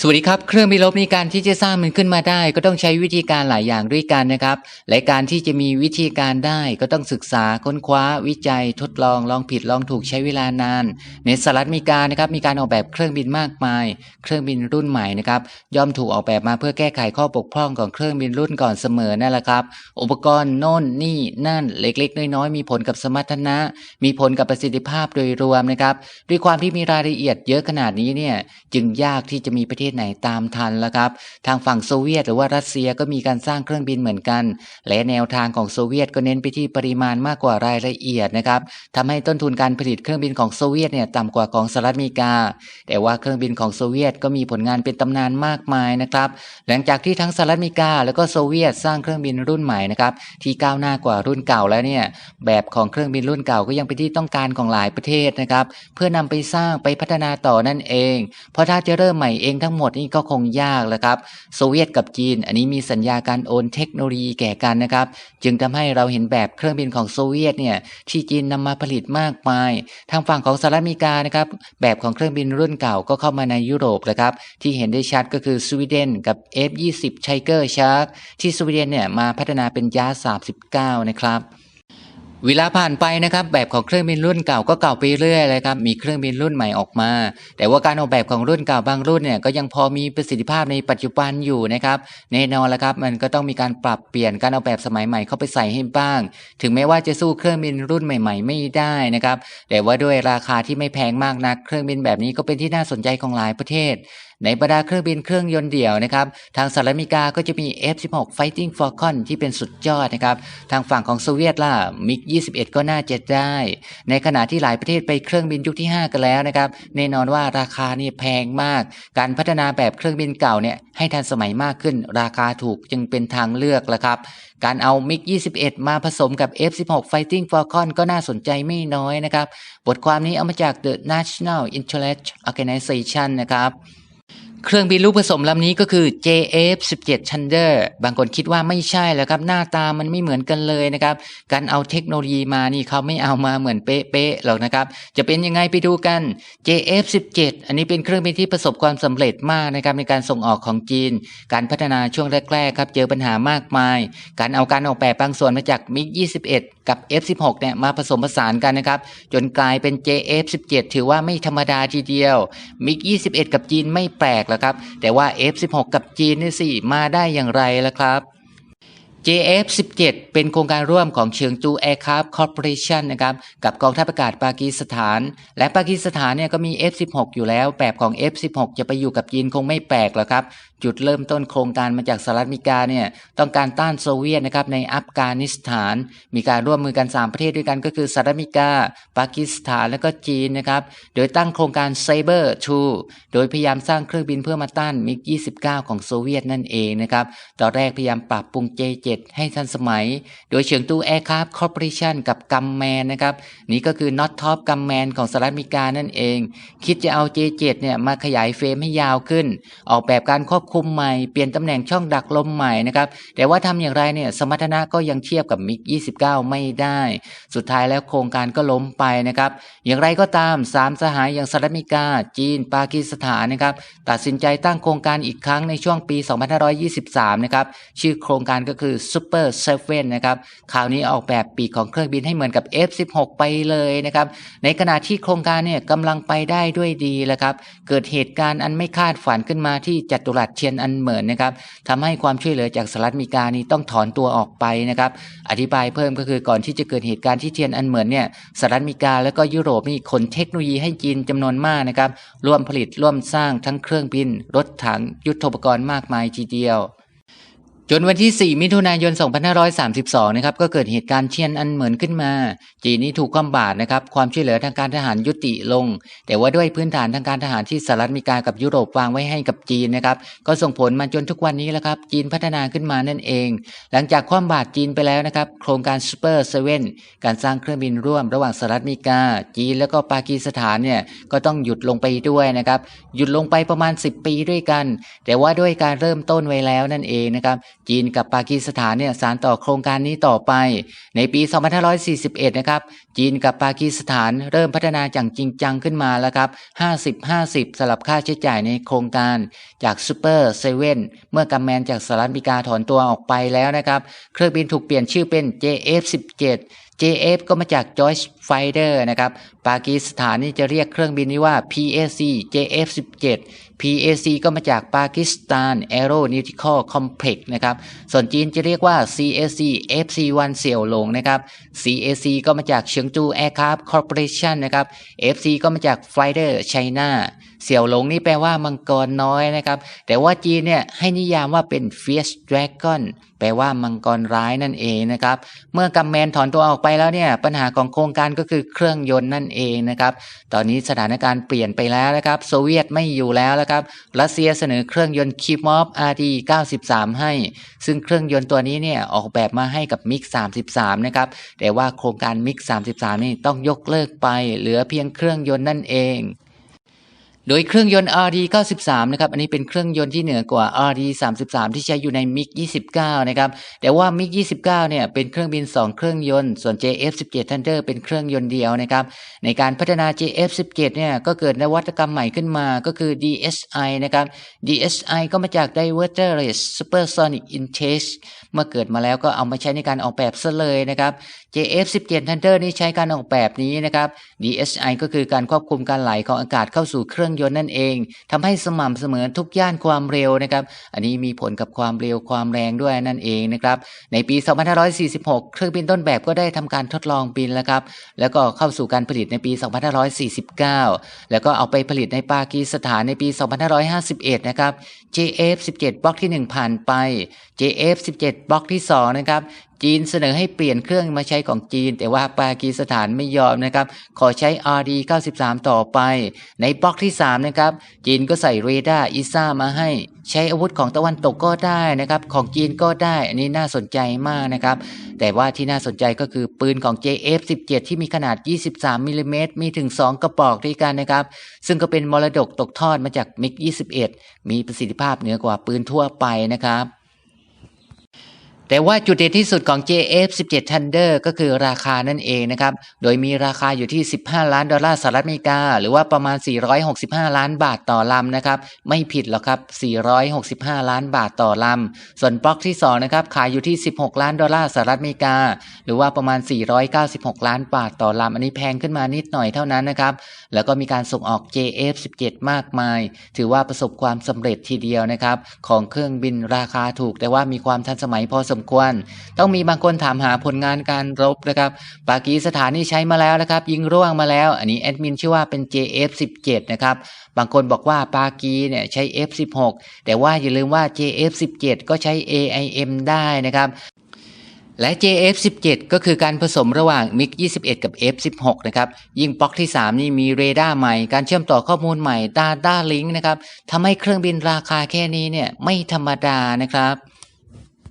สวัสดีครับ เครื่องบินรบในการที่จะสร้างมันขึ้นมาได้ ก็ต้องใช้วิธีการหลายอย่างด้วยกันนะครับและการที่จะมีวิธีการได้ก็ต้องศึกษาค้นคว้าวิจัย ทดลองลองผิดลองถูกใช้เวลานาน ในสหรัฐอเมริกานะครับมีการออกแบบเครื่องบินมากมาย เครื่องบินรุ่นใหม่นะครับย่อมถูกออกแบบมาเพื่อแก้ไขข้อบกพร่องของเครื่องบินรุ่นก่อนเสมอนั่นแหละครับ อุปกรณ์โน่นนี่นั่นเล็กๆน้อยๆมีผลกับสมรรถนะ มีผลกับประสิทธิภาพโดยรวมนะครับด้วยความที่มีรายละเอียดเยอะขนาดนี้เนี่ยจึงยากที่จะมีประเทศไหนตามทันแล้วครับ ทางฝั่งโซเวียตหรือว่ารัสเซียก็มีการสร้างเครื่องบินเหมือนกัน และแนวทางของโซเวียตก็เน้นไปที่ปริมาณมากกว่ารายละเอียดนะครับทำให้ต้นทุนการผลิตเครื่องบินของโซเวียตเนี่ยต่ำกว่าของสหรัฐอเมริกา แต่ว่าเครื่องบินของโซเวียตก็มีผลงานเป็นตำนานมากมายนะครับ หลังจากที่ทั้งสหรัฐอเมริกา แล้วก็โซเวียตสร้างเครื่องบินรุ่นใหม่นะครับที่ก้าวหน้ากว่ารุ่นเก่าแล้วเนี่ยแบบของเครื่องบินรุ่นเก่าก็ยังเป็นที่ต้องการของหลายประเทศนะครับ เพื่อนำไปสร้างไปพัฒนาต่อนั่นเอง เพราะถ้าจะเริ่มใหม่เองทั้งหมดหมดนี่ก็คงยากแล้วครับ โซเวียตกับจีน อันนี้มีสัญญาการโอนเทคโนโลยีแก่กันนะครับ จึงทำให้เราเห็นแบบเครื่องบินของโซเวียตเนี่ยที่จีนนำมาผลิตมากมาย ทางฝั่งของสหรัฐอเมริกานะครับแบบของเครื่องบินรุ่นเก่าก็เข้ามาในยุโรปนะครับที่เห็นได้ชัดก็คือสวีเดนกับ F20 Tiger Shark ที่สวีเดนเนี่ยมาพัฒนาเป็นยา39นะครับ เวลาผ่านไปนะครับแบบของเครื่องบินรุ่นเก่าก็เก่าไปเรื่อยเลยครับมีเครื่องบินรุ่นใหม่ออกมา แต่ว่าการออกแบบของรุ่นเก่าบางรุ่นเนี่ยก็ยังพอมีประสิทธิภาพในปัจจุบันอยู่นะครับแน่นอนแล้วครับมันก็ต้องมีการปรับเปลี่ยนการออกแบบสมัยใหม่เข้าไปใส่ให้บ้าง ถึงแม้ว่าจะสู้เครื่องบินรุ่นใหม่ ๆ ไม่ได้นะครับแต่ว่าด้วยราคาที่ไม่แพงมากนัก เครื่องบินแบบนี้ก็เป็นที่น่าสนใจของหลายประเทศ ในบรรดาเครื่องบินเครื่องยนต์เดี่ยวนะครับ ทางสหรัฐอเมริกาก็จะมี F16 Fighting Falcon ที่เป็นสุดยอดนะครับ ทางฝั่งของโซเวียตล่ะมิก21 ก็น่าจะได้ ในขณะที่หลายประเทศไปเครื่องบินยุคที่ 5 กันแล้วนะครับ แน่นอนว่าราคานี่แพงมาก การพัฒนาแบบเครื่องบินเก่าเนี่ยให้ทันสมัยมากขึ้น ราคาถูกจึงเป็นทางเลือกแล้วครับการเอามิก21 มาผสมกับ F16 Fighting Falcon ก็น่าสนใจไม่น้อยนะครับ บทความนี้เอามาจาก The National Intelligence Organization นะครับ เครื่องบินลูกผสมลำนี้ก็คือ JF17 Thunder บางคนคิดว่าไม่ใช่แล้วครับ หน้าตามันไม่เหมือนกันเลยนะครับ การเอาเทคโนโลยีมานี่เขาไม่เอามาเหมือนเป๊ะๆหรอกนะครับ จะเป็นยังไงไปดูกัน JF17 อันนี้เป็นเครื่องบินที่ประสบความสำเร็จมากนะครับในการส่งออกของจีน การพัฒนาช่วงแรกๆครับเจอปัญหามากมาย การเอาการออกแบบบางส่วนมาจากมิก21 กับ F16 เนี่ยมาผสมผสานกันนะครับจนกลายเป็น JF17 ถือว่าไม่ธรรมดาทีเดียวมิก21 กับจีนไม่แปลกหรอกครับ แต่ว่า F16 กับจีนนี่สิมาได้อย่างไรล่ะครับ JF17 เป็นโครงการร่วมของเชิงจูแอร์คาร์พคอร์ปอเรชันนะครับกับกองทัพอากาศปากีสถาน และปากีสถานเนี่ยก็มี F16 อยู่แล้ว แบบของ F16 จะไปอยู่กับจีนคงไม่แปลกหรอกครับ จุดเริ่มต้นโครงการมาจากสหรัฐอเมริกาเนี่ยต้องการต้านโซเวียตนะครับในอัฟกานิสถาน มีการร่วมมือกัน 3 ประเทศด้วยกันก็คือสหรัฐอเมริกา ปากีสถานและก็จีนนะครับโดยตั้งโครงการ Saber 2โดยพยายามสร้างเครื่องบินเพื่อมาต้านมิก29 ของโซเวียตนั่นเองนะครับตอนแรกพยายามปรับปรุง J7 ให้ทันสมัย โดยเฉิงตู Aircraft Corporation กับกัมแมนนะครับนี่ก็คือ Not Top กัมแมนของสหรัฐอเมริกานั่นเอง คิดจะเอา J7 เนี่ยมาขยายเฟรมให้ยาวขึ้น ออกแบบการควบคุมใหม่ เปลี่ยนตำแหน่งช่องดักลมใหม่นะครับ แต่ว่าทำอย่างไรเนี่ยสมรรถนะก็ยังเทียบกับมิก 29 ไม่ได้ สุดท้ายแล้วโครงการก็ล้มไปนะครับ อย่างไรก็ตาม 3 สหายอย่างสหรัฐอเมริกา จีน ปากีสถานนะครับ ตัดสินใจตั้งโครงการอีกครั้งในช่วงปี 2523 นะครับ ชื่อโครงการก็คือ Super s e r v นะครับ คราวนี้ออกแบบปีกของเครื่องบินให้เหมือนกับ F16 ไปเลยนะครับ ในขณะที่โครงการเนี่ยกำลังไปได้ด้วยดีแล้วครับ เกิดเหตุการณ์อันไม่คาดฝันขึ้นมาที่จัตุรัสเทียนอันเหมินนะครับทำให้ความช่วยเหลือจากสหรัฐอเมริกานี้ต้องถอนตัวออกไปนะครับ อธิบายเพิ่มก็คือก่อนที่จะเกิดเหตุการณ์ที่เทียนอันเหมินเนี่ยสหรัฐอเมริกาแล้วก็ยุโรปนี่ขนเทคโนโลยีให้จีนจำนวนมากนะครับร่วมผลิตร่วมสร้างทั้งเครื่องบิน รถถังยุทโธปกรณ์มากมายทีเดียว จนวันที่ 4 มิถุนายน 2532 นะครับ ก็เกิดเหตุการณ์เชียนอันเหมือนขึ้นมา จีนนี่ถูกความบาดนะครับ ความช่วยเหลือทางการทหารยุติลง แต่ว่าด้วยพื้นฐานทางการทหารที่สหรัฐอเมริกากับยุโรปวางไว้ให้กับจีนนะครับ ก็ส่งผลมาจนทุกวันนี้แล้วครับ จีนพัฒนาขึ้นมานั่นเอง หลังจากความบาดจีนไปแล้วนะครับ โครงการซูเปอร์เซเว่น การสร้างเครื่องบินร่วมระหว่างสหรัฐอเมริกา จีนแล้วก็ปากีสถานเนี่ย ก็ต้องหยุดลงไปด้วยนะครับ หยุดลงไปประมาณ 10 ปีด้วยกัน แต่ว่าด้วยการเริ่มต้นไว้แล้วนั่นเองนะครับ จีนกับปากีสถานเนี่ยสานต่อโครงการนี้ต่อไป ในปี 2541 นะครับ จีนกับปากีสถานเริ่มพัฒนาอย่างจริงจังขึ้นมาแล้วครับ 50-50 สลับค่าใช้จ่ายในโครงการจากซูเปอร์เซเว่นเมื่อกัมแมนจากสหรัฐอเมริกาถอนตัวออกไปแล้วนะครับ เครื่องบินถูกเปลี่ยนชื่อเป็น JF-17 JF ก็มาจาก Joint Fighter นะครับ ปากีสถานนี่จะเรียกเครื่องบินนี้ว่า PAC JF-17 PAC ก็มาจากปากีสถาน Aeronautical Complex นะครับ ส่วนจีนจะเรียกว่า CAC FC1 เสี่ยวหลงนะครับ CAC ก็มาจากเฉิงจู Aircraft Corporation นะครับ FC ก็มาจาก Fighter China เสี่ยวหลงนี่แปลว่ามังกรน้อยนะครับ แต่ว่าจีนเนี่ยให้นิยามว่าเป็น Fierce Dragon แปลว่ามังกรร้ายนั่นเองนะครับ เมื่อกัมแมนถอนตัวออกไปแล้วเนี่ยปัญหาของโครงการก็คือเครื่องยนต์นั่นเองนะครับ ตอนนี้สถานการณ์เปลี่ยนไปแล้วนะครับ โซเวียตไม่อยู่แล้วนะครับรัสเซียเสนอเครื่องยนต์คิมอฟ RD 93 ให้ ซึ่งเครื่องยนต์ตัวนี้เนี่ยออกแบบมาให้กับมิก33 นะครับแต่ว่าโครงการมิก33 นี่ต้องยกเลิกไป เหลือเพียงเครื่องยนต์นั่นเอง โดยเครื่องยนต์ RD 93นะครับ อันนี้เป็นเครื่องยนต์ที่เหนือกว่า RD 33 ที่ใช้อยู่ใน MiG 29 นะครับ แต่ว่า MiG 29 เนี่ย เป็นเครื่องบิน 2 เครื่องยนต์ ส่วน JF17 Thunder เป็นเครื่องยนต์เดียวนะครับ ในการพัฒนา JF17 เนี่ย ก็เกิดนวัตกรรมใหม่ขึ้นมา ก็คือ DSI นะครับ DSI ก็มาจาก Diverterless Supersonic Intake เมื่อเกิดมาแล้วก็เอามาใช้ในการออกแบบซะเลยนะครับ JF17 Thunder นี่ใช้การออกแบบนี้นะครับ DSI ก็คือการควบคุมการไหลของอากาศเข้าสู่เครื่องยนต์นั่นเองทำให้สม่ำเสมอทุกย่านความเร็วนะครับ อันนี้มีผลกับความเร็วความแรงด้วยนั่นเองนะครับ ในปี 2546 เครื่องบินต้นแบบก็ได้ทำการทดลองบินแล้วครับ แล้วก็เข้าสู่การผลิตในปี 2549 แล้วก็เอาไปผลิตในปากีสถานในปี 2551 นะครับ JF17 บล็อกที่ 1 ผ่านไป JF17 บล็อกที่ 2 นะครับ จีนเสนอให้เปลี่ยนเครื่องมาใช้ของจีน แต่ว่าปากีสถานไม่ยอมนะครับ ขอใช้ RD 93 ต่อไป ในบล็อกที่ 3 นะครับ จีนก็ใส่เรดาร์อีซ่ามาให้ ใช้อาวุธของตะวันตกก็ได้นะครับ ของจีนก็ได้ อันนี้น่าสนใจมากนะครับ แต่ว่าที่น่าสนใจก็คือปืนของ JF17 ที่มีขนาด 23มิลลิเมตรมีถึง 2 กระบอกด้วยกันนะครับ ซึ่งก็เป็นมรดกตกทอดมาจากมิก21มีประสิทธิภาพเหนือกว่าปืนทั่วไปนะครับ แต่ว่าจุดเด่นที่สุดของ JF17 Thunder ก็คือราคานั่นเองนะครับ โดยมีราคาอยู่ที่ 15 ล้านดอลลาร์สหรัฐอเมริกา หรือว่าประมาณ 465 ล้านบาทต่อลำนะครับ ไม่ผิดหรอกครับ 465 ล้านบาทต่อลำ ส่วนบล็อกที่2นะครับ ขายอยู่ที่ 16 ล้านดอลลาร์สหรัฐอเมริกา หรือว่าประมาณ 496 ล้านบาทต่อลำ อันนี้แพงขึ้นมานิดหน่อยเท่านั้นนะครับ แล้วก็มีการส่งออก JF17 มากมาย ถือว่าประสบความสำเร็จทีเดียวนะครับ ของเครื่องบินราคาถูก แต่ว่ามีความทันสมัยพอสมมควร ต้องมีบางคนถามหาผลงานการรบนะครับ ปากีสถานนี่ใช้มาแล้วนะครับ ยิงร่วงมาแล้ว อันนี้แอดมินชื่อว่าเป็น JF17 นะครับ บางคนบอกว่าปากีเนี่ยใช้ F16 แต่ว่าอย่าลืมว่า JF17 ก็ใช้ AIM ได้นะครับและ JF17 ก็คือการผสมระหว่าง MiG-21 กับ F16 นะครับ ยิงปล็อกที่ 3 นี่มีเรดาร์ใหม่ การเชื่อมต่อข้อมูลใหม่ Data Link นะครับ ทำให้เครื่องบินราคาแค่นี้เนี่ยไม่ธรรมดานะครับ